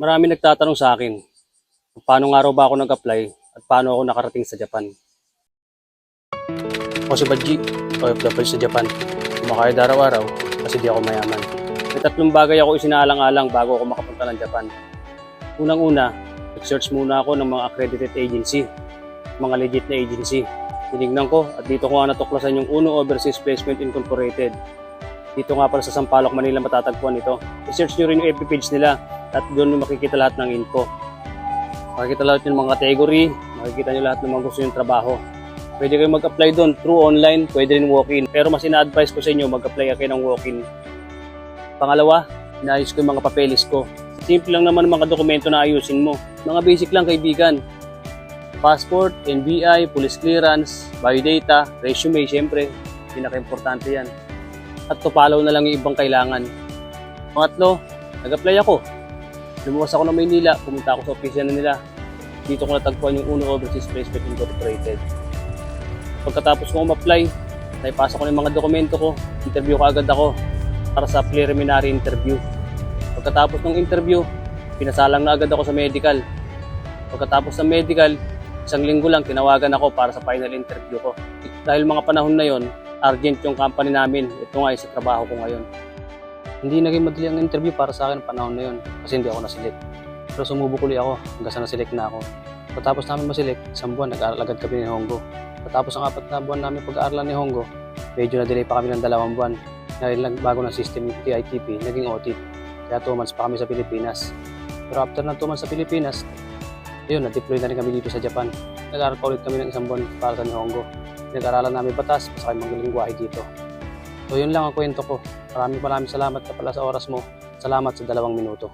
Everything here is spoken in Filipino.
Marami nagtatanong sa akin, paano nga raw ba ako nag-apply at paano ako nakarating sa Japan. Ako si Badji, OFW sa Japan. Kumakayod araw-araw kasi di ako mayaman. May tatlong bagay ako isinaalang-alang bago ako makapunta ng Japan. Unang-una, nag-search muna ako ng mga accredited agency, mga legit na agency. Tinignan ko at dito ko nga natuklasan yung Uno Overseas Placement Incorporated. Dito nga pala sa Sampaloc, Manila matatagpuan ito. I-search nyo rin yung FB page nila at doon nyo makikita lahat ng info. Makikita lahat yung mga category, makikita nyo lahat ng mga gusto yung trabaho. Pwede kayo mag-apply doon through online, pwede rin walk-in. Pero mas ina-advise ko sa inyo, mag-apply kayo ng walk-in. Pangalawa, inayos ko yung mga papeles ko. Simple lang naman mga dokumento na ayusin mo. Mga basic lang kaibigan. Passport, NBI, police clearance, biodata, resume, syempre. Pinaka-importante yan. At to follow na lang yung ibang kailangan. Pangatlo, nag-apply ako. Lumuwas ako ng Maynila, pumunta ako sa opisina nila. Dito ko natagpuan yung Uno Overseas Placement Incorporated. Pagkatapos ko ma-apply, naipasa ko ng mga dokumento ko, interview ko agad ako para sa preliminary interview. Pagkatapos ng interview, pinasalang na agad ako sa medical. Pagkatapos ng medical, isang linggo lang tinawagan ako para sa final interview ko. Dahil mga panahon na yon, urgent yung company namin. Ito nga yung sa trabaho ko ngayon. Hindi naging madali ang interview para sa akin panahon na yon kasi hindi ako naselect. Pero sumubok ulit ako hanggang sa naselect na ako. Pagkatapos namin maselect, isang buwan nag-aaral agad kami ni Hongo. Pagkatapos ang apat na buwan namin pag-aaralan ni Hongo, medyo na-delay pa kami ng dalawang buwan. Dahil lang bago ng system yung TITP, naging audit. Kaya 2 months pa kami sa Pilipinas. Pero after ng 2 months sa Pilipinas, yun, na-deploy na rin kami dito sa Japan. Nag-aaral pa ulit kami ng isang buwan para sa Nihongo. Nag-aaralan namin batas, kami magaling lingwahe dito. So yun lang ang kwento ko. Maraming maraming salamat ka pala sa oras mo. Salamat sa dalawang minuto.